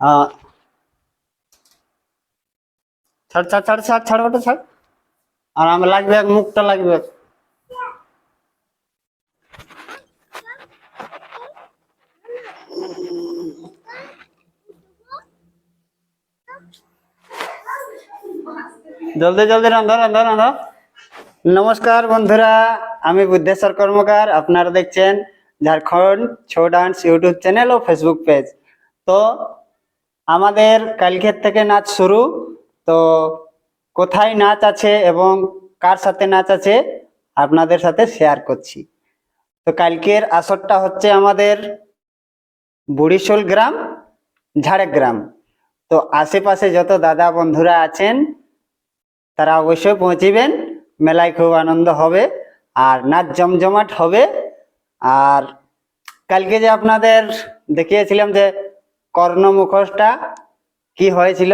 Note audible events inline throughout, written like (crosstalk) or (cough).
আহ, ছাড় ছাড় ছাড় ছাড় ছাড় ওটা ছাড়। আর আমার লাগবে এক মুখটা লাগবে। জলদি জলদি রান্ধো রান্ধো রান্ধো নমস্কার বন্ধুরা, আমি বুদ্ধেশ্বর কর্মকার, আপনারা দেখছেন Jharkhand Chhau dance YouTube channel ও ফেসবুক পেজ। তো, আমাদের কালকের থেকে নাচ শুরু। তো, কোথায় নাচ আছে এবং কার সাথে নাচ আছে আপনাদের সাথে শেয়ার করছি। তো, কালকের আসরটা হচ্ছে আমাদের বুড়িশোল গ্রাম, ঝাড়গ্রাম। তো, আশেপাশে যত দাদা বন্ধুরা আছেন, তারা অবশ্যই পৌঁছিবেন। মেলায় খুব আনন্দ হবে আর নাচ জমজমাট হবে। আর কালকে যে আপনাদের দেখিয়েছিলাম যে কর্ণ মুখোশটা কি হয়েছিল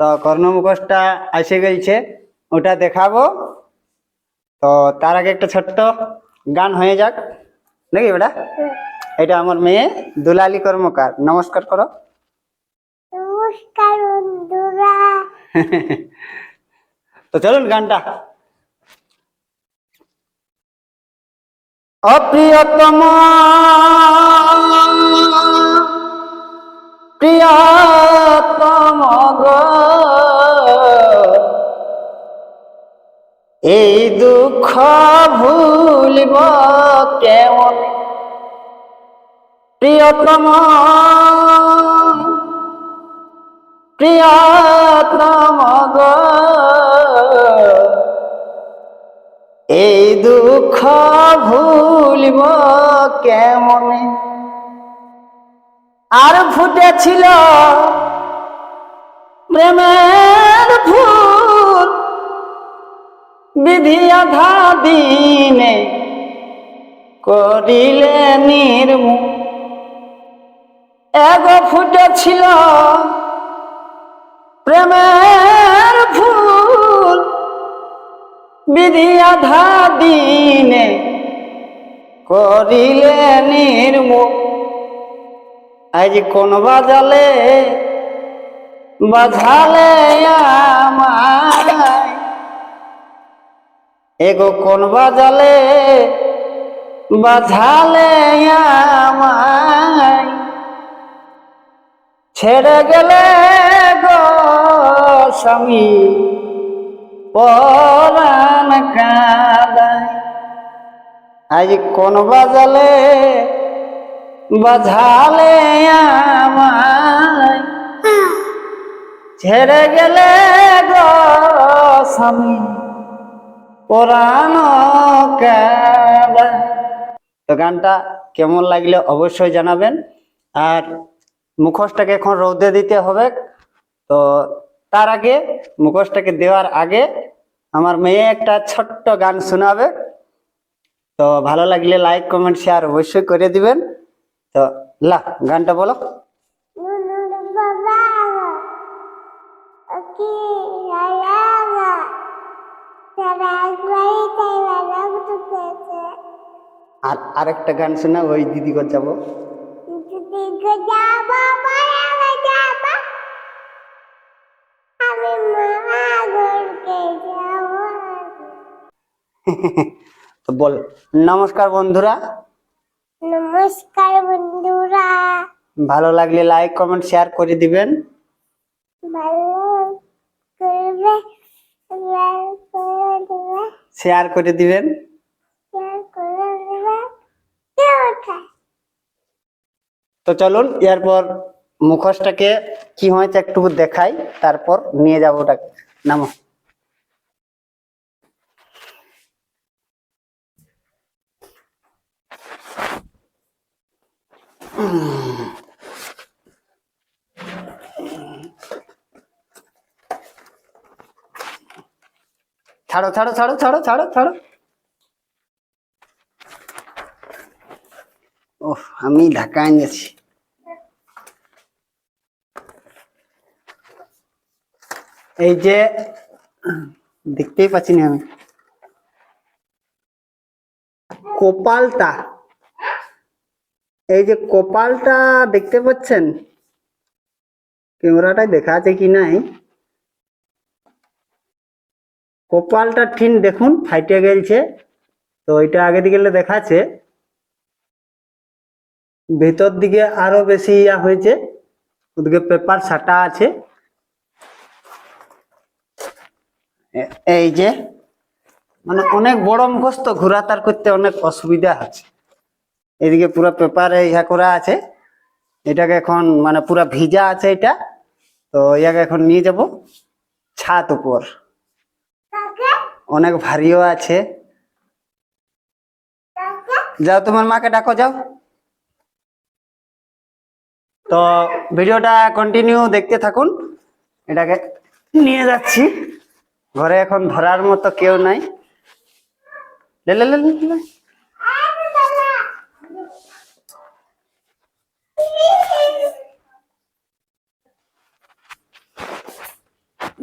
তো কর্ণ মুখোশটা এসে গেছে ওটা দেখাবো। তো তার আগে একটা ছোট্ট গান হয়ে যাক। নাকি বেটা? এটা আমার মেয়ে দুলালি কর্মকার। নমস্কার করো। নমস্কার বন্ধুরা। (laughs) তো চলুন গানটা। অপ্রিয়তম প্রিয়তম এই দুঃখ ভুলিব কেমন? প্রিয়তম প্রিয়তম গো। এই দুঃখ ভুলিব কেমনে? আর ফুটেছিল প্রেমের ফুল। বিধি আধা দিনে করিলে নির্মু এগো ফুটেছিল প্রেমের বিধি আধা দিনে করিলে নির্মুখ আজ কোন বাজালে বাজালে আমায় এগো কোন বাজালে বাজালে আমায় ছেড়ে গেলে গো স্বামী পরাণ আজ কোন বাজালে বাজালে আমায়। ছেড়ে গেলে গো স্বামী কাদায়। তো গানটা কেমন লাগলে অবশ্যই জানাবেন। আর মুখোশটাকে এখন রৌদে দিতে হবে। তো তার আগে মুখোশটাকে দেওয়ার আগে আমার মেয়ে একটা ছোট্ট গান শোনাবে। তো ভালো লাগলে লাইক কমেন্ট শেয়ার অবশ্যই করে দিবেন। তো লা গানটা বলো। আর আরেকটা গান শোনা ওই দিদি যাব। গো যাব তো বল নমস্কার বন্ধুরা। নমস্কার বন্ধুরা। ভালো লাগলে লাইক কমেন্ট শেয়ার করে দিবেন। শেয়ার করে দিবেন। তো চলুন এরপর মুখোশটাকে কি হয়েছে একটু দেখাই তারপর নিয়ে যাব ওটাকে। নামো। ছাড়ো ছাড়ো ছাড়ো ছাড়ো ছাড়ো ছাড়ো। ওহ, আমি ঢাকা এনেছি এই যে, দেখতেই পাচ্ছি না আমি। কপালটা। এই যে কপালটা দেখতে পাচ্ছেন? ক্যামেরাটায় দেখা আছে কি নাই? কপালটা ঠিক দেখুন, ফাইটে গেছে তো এটা আগে দিকে দেখাচ্ছে ভেতর দিকে আরও বেশি ইয়া হয়েছে। ওদিকে পেপার সাটা আছে। এই যে মানে অনেক বড় মুখস্থ, ঘোরাতার করতে অনেক অসুবিধা আছে। এদিকে পুরো পেপারে ইয়া করা আছে। এটাকে এখন মানে পুরো ভিজা আছে এটা। তো ইয়াকে এখন নিয়ে যাব ছাদ উপর। অনেক ভারীও আছে। যাও তোমার মাকে ডাকো যাও। তো ভিডিওটা কন্টিনিউ দেখতে থাকুন। এটাকে নিয়ে যাচ্ছি। ঘরে এখন ধরার মতো কেউ নাই। লে লে লে লে, লে।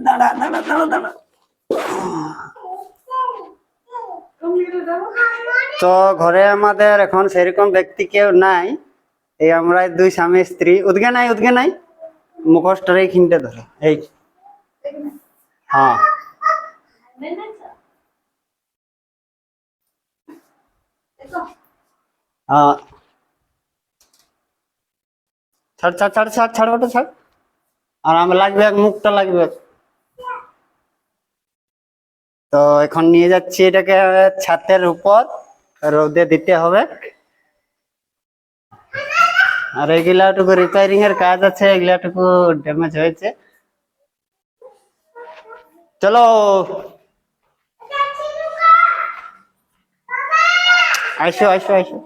দাঁড়া দাঁড়া দাঁড়া তো ঘরে আমাদের এখন সেরকম ব্যক্তি কেউ নাই। এই আমরা দুই স্বামী, স্ত্রী। উদ্গে নাই উদ্গে নাই। মুখোশটার এই খিনটে ধরে। এই। হ্যাঁ। হ্যাঁ। ছাড় ছাড় ছাড় ছাড় ছাড় ওটা ছাড়। আর আমার লাগবে এক, মুখটা লাগবে। তো এখন নিয়ে যাচ্ছি এটাকে ছাতের উপর, রোদে দিতে হবে। আর এগুলাটুকু রিপেয়ারিং এর কাজ আছে এগুলাটুকু ড্যামেজ হয়েছে। চলো। আইসো আইসো আইসো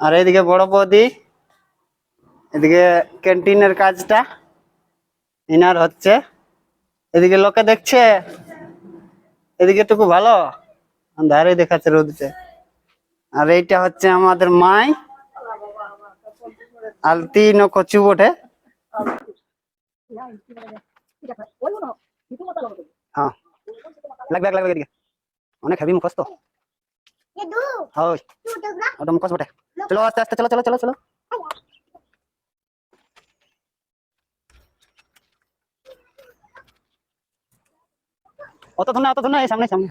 আর এদিকে বড় বৌদি। এদিকে ক্যান্টিনের কাজটা ইনার হচ্ছে এদিকে লোকে দেখছে এদিকে টুকু ভালো ধারে দেখাচ্ছে রোদতে আর এইটা হচ্ছে আমাদের মাই আলতি ন কচু বটে লাগবে লাগবে এদিকে অনেক হেভি মুখস্ত ওটা মুখস্থ বটে চলো আস্তে আস্তে চলো চলো চলো চলো অত ধর অত ধর সামনে সামনে।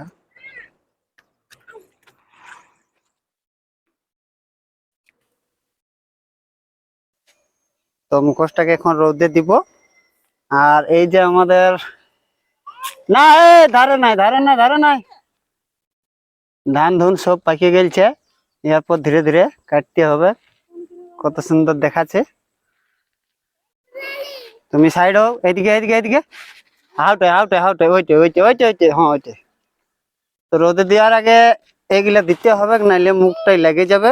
তো মুখোশটাকে এখন রোদে দিব। আর এই যে আমাদের না, এ, ধারে নাই ধারে নাই ধারে নাই। ধান ধুন সব পাকিয়ে গেলছে। এরপর ধীরে ধীরে কাটতে হবে। কত সুন্দর দেখাচ্ছে। তুমি সাইড হোক এইদিকে এইদিকে এইদিকে। হাউটে হাউটে হাউটে, ওইটে ওইটে ওইটে ওইটে হ্যাঁ ওইটে। তো রোদে দেওয়ার আগে এগুলা দিতে হবে, নাইলে মুখটাই লেগে যাবে।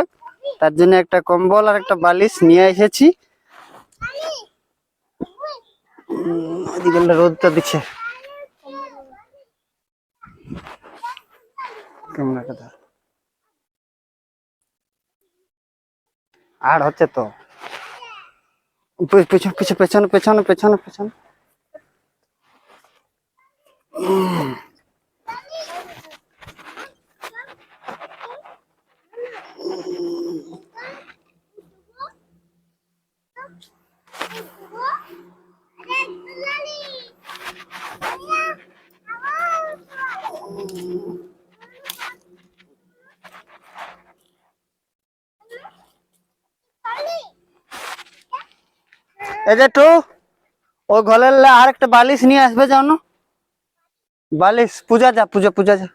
তার জন্য একটা কম্বল আর একটা বালিশ নিয়ে এসেছি। রোদটা দিচ্ছে। আর হচ্ছে তো? পেছন পেছন, পেছনে পেছনে পেছনে পেছনে। যে টু ওই ঘরের আর একটা বালিশ নিয়ে আসবে যাও না বালিশ, পূজা যা, পূজা পূজা যা।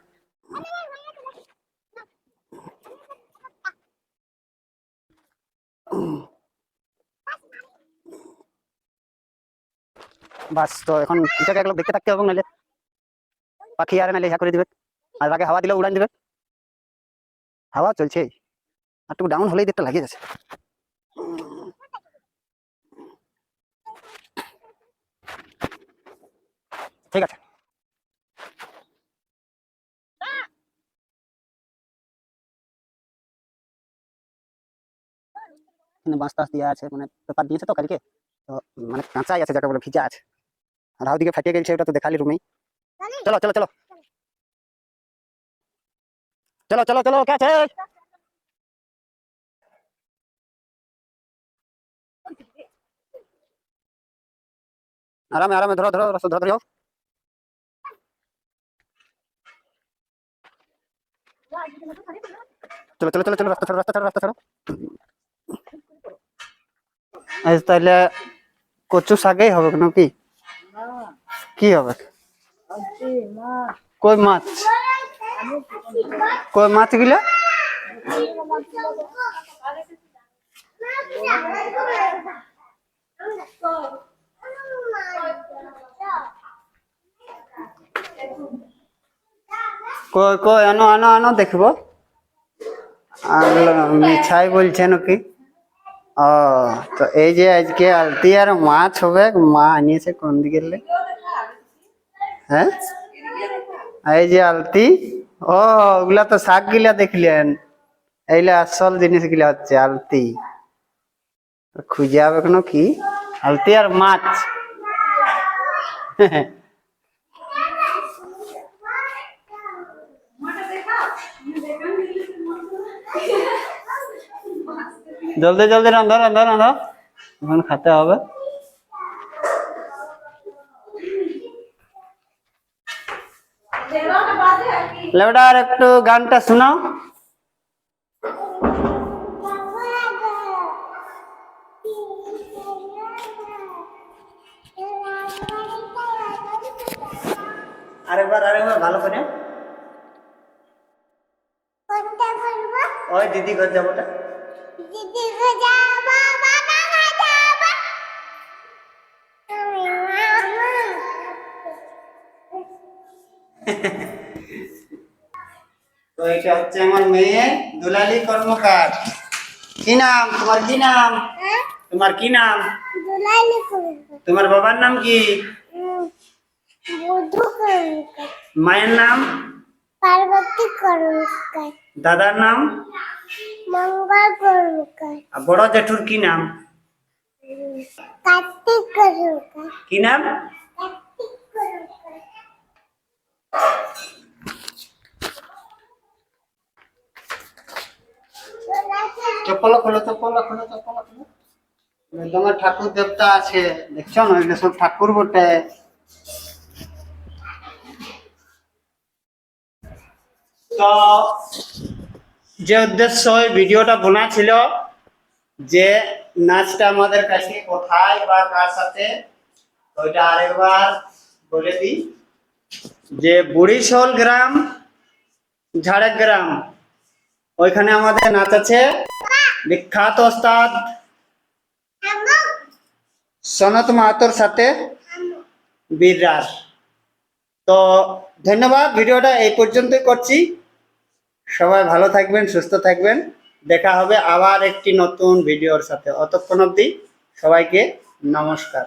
বাস, তো এখন এটাকে দেখতে থাকতে হবে নাহলে। পাখি আর নাহলে ইহা করে দিবে। আর আগে হাওয়া দিলে উড়ান দিবে। হাওয়া চলছে। আর একটু ডাউন হলেই দেখতে লাগিয়ে যাচ্ছে। ঠিক আছে। মানে বাঁশ টাস দেওয়া আছে মানে পেপার দিয়েছে তো কালকে। তো মানে কাঁচাই আছে যাকে বলে ভিজা আছে। আর হাওদিকে ফাটিয়ে গেছে ওটা তো দেখালি রুমেই। চলো চলো চলো। চলো চলো চলো কে আছে। আরামে আরামে ধরো ধরো ধরো ধরো। চলো চলো চলো চলো, রাস্তা ছাড়ো রাস্তা ছাড়ো রাস্তা ছাড়ো। আজ তাহলে কচু শাকেই হবে নাকি? কি হবে? কই মাছ? কই মাছ গিলা কই কই, আনো আনো আনো, দেখব। আর মিছাই বলছে নাকি? ও, তো এই যে আজকে আলতি আর মাছ হবে, মা আনিয়েছে কোন দিকে হ্যাঁ? এই যে আলতি, ও, ওগুলা তো শাক গিলা দেখলেন। এইলা আসল জিনিস গিলা হচ্ছে আলতি। খুঁজে হবে কোনো কি? আলতি আর মাছ। (laughs) জলদি জলদি রান্ধো রান্ধো রান্ধো। এখন খেতে হবে। লেবডা আর একটু গানটা শোনাও। আরেকবার আরেকবার ভালো করে। ওই দিদি ঘর যাবোটা। (laughs) তো এটা হচ্ছে আমার মেয়ে দুলালি কর্মকার। কি নাম? তোমার কি নাম? তোমার কি নাম? তোমার বাবার নাম কি? মায়ের নাম? পার্বতী করব দাদার নাম? মঙ্গল করব আর বড় জেঠুর কি নাম? কার্তিক করব কি নাম? কার্তিক করব চপ্পল খোলো চপ্পল খোলো চপ্পল খোলো। তোমার ঠাকুর দেবতা আছে দেখছ? না এটা সব ঠাকুর বটে। তো যে উদ্দেশ্য ওই ভিডিওটা বোনা ছিল যে নাচটা আমাদের কাছে কোথায় বা কার সাথে ওইটা আরেকবার বলে দিই। যে বুড়িশোল গ্রাম, ঝাড়গ্রাম, ওইখানে আমাদের নাচ আছে। বিখ্যাত ওস্তাদ সনত মাহাতোর সাথে বীররাজ। তো ধন্যবাদ, ভিডিওটা এই পর্যন্তই করছি। সবাই ভালো থাকবেন, সুস্থ থাকবেন। দেখা হবে আবার একটি নতুন ভিডিওর সাথে। অতক্ষণ অব্দি সবাইকে নমস্কার।